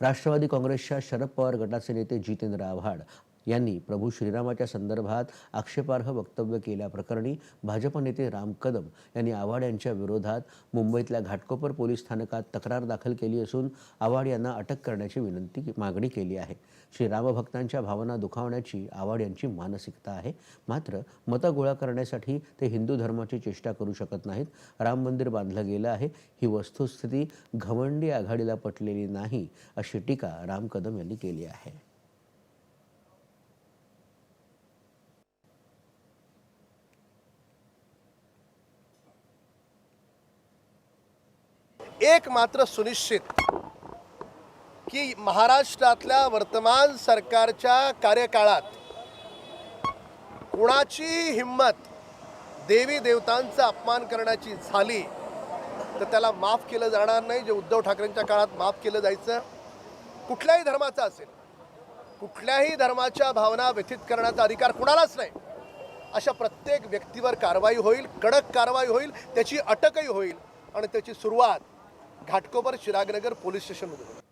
राष्ट्रवादी काँग्रेसच्या शरद पवार गटाचे नेते जितेंद्र आव्हाड यांनी प्रभू श्रीरामाच्या संदर्भात आक्षेपार्ह वक्तव्य केल्याप्रकरणी भाजप नेते राम कदम यांनी आव्हाड यांच्या विरोधात मुंबईतल्या घाटकोपर पोलीस स्थानकात तक्रार दाखल केली असून आव्हाड यांना अटक करण्याची विनंती मागणी केली आहे. श्रीरामभक्तांच्या भावना दुखावण्याची आव्हाड यांची मानसिकता आहे. मात्र मतं गोळा करण्यासाठी ते हिंदू धर्माची चेष्टा करू शकत नाहीत. राम मंदिर बांधलं गेलं आहे. ही वस्तुस्थिती घमंडी आघाडीला पटलेली नाही अशी टीका राम कदम यांनी केली आहे. एक मात्र सुनिश्चित की महाराष्ट्रातल्या वर्तमान सरकारच्या कार्यकाळात कुणाची हिंमत देवी देवतांचा अपमान करण्याची झाली तर त्याला माफ केलं जाणार नाही. जे उद्धव ठाकरेंच्या काळात माफ केलं जायचं कुठल्याही धर्माचा असेल कुठल्याही धर्माच्या भावना व्यथित करण्याचा अधिकार कुणालाच नाही. अशा प्रत्येक व्यक्तीवर कारवाई होईल कडक कारवाई होईल त्याची अटकही होईल आणि त्याची सुरुवात घाटकोपर चिरागनगर पोलीस स्टेशनमध्ये